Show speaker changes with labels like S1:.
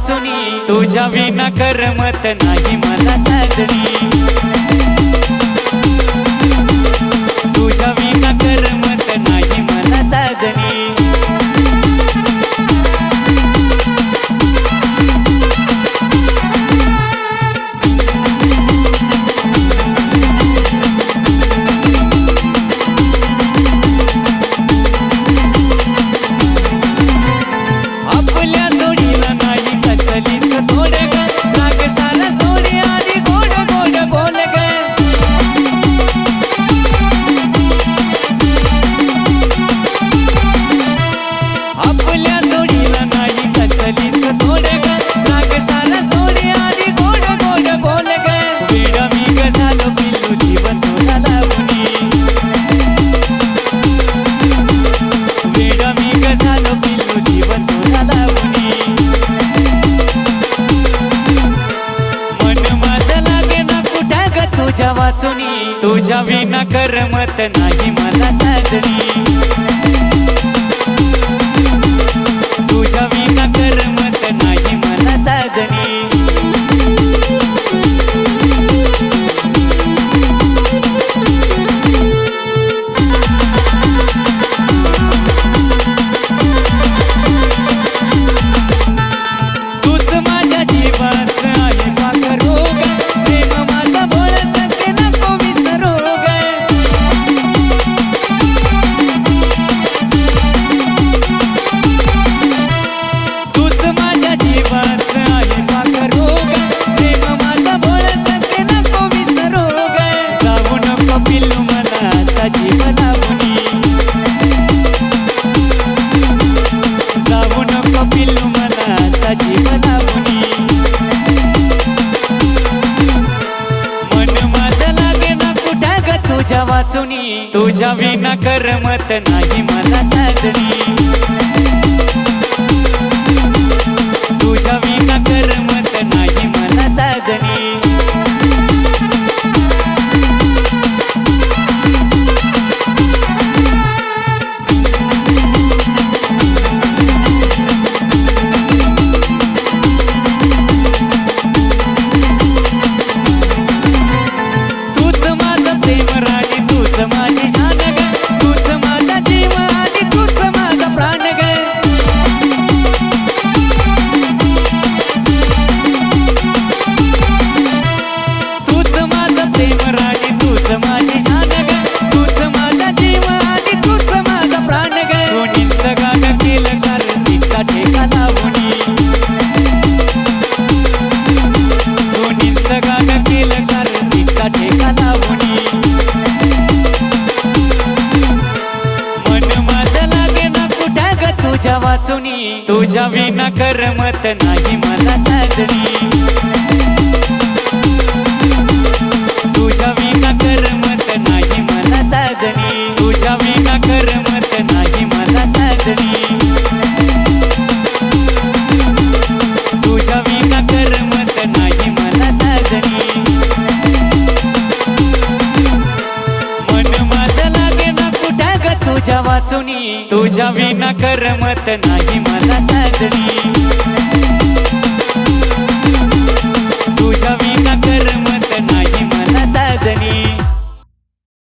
S1: वाचुनी. तुझ्या विना करमत नाही मला साजरी वाचुनी तुझ्या विना करमत नाही मला सजनी माझी बनावणी मन माझ लागे ना कुठं ग तुझ्या वाचुनी? तुझ्या विना करमत नाही मला साजणी तुझ्या वाचुनी तुझ्या विना करमत नाही मला साजरी तुझ्या वाचूनी तुझ्या विना करमत नाही मला साजरी